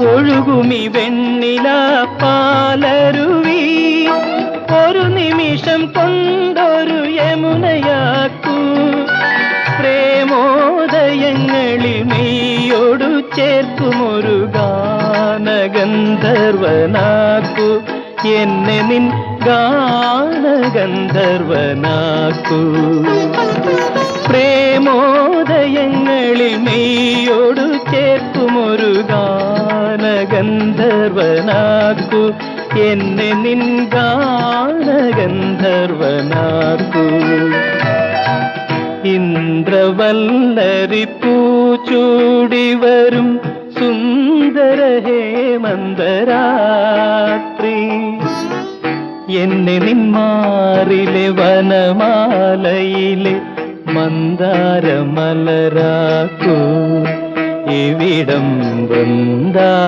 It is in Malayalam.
ഒഴുകുമി വെണ്ണില പാലരുവി. ഒരു നിമിഷം കൊണ്ടൊരു യമുനയാക്കൂ. പ്രേമോദയങ്ങളിൽ മെയ്യോടു ചേർക്കുമൊരു ഗാനഗന്ധർവനാക്കൂ. എന്നെ നിൻ ഗാനഗന്ധർവനാക്കൂ. പ്രേമോദയങ്ങളിൽ മെയ്യോടു ചേർക്കുമൊരു ഗാനഗന്ധർവനാക്കു എന്നെ നിൻ ഗാനഗന്ധർവനാക്കൂ. ഇന്ദ്രവല്ലരി പൂച്ചൂടി വരും സുന്ദര ഹേമന്തരാത്രി എന്നെ നിന്മാറിലെ വനമാലയിലെ മന്ദാരമലരാക്കൂ. ഇവിടം വൃന്ദാ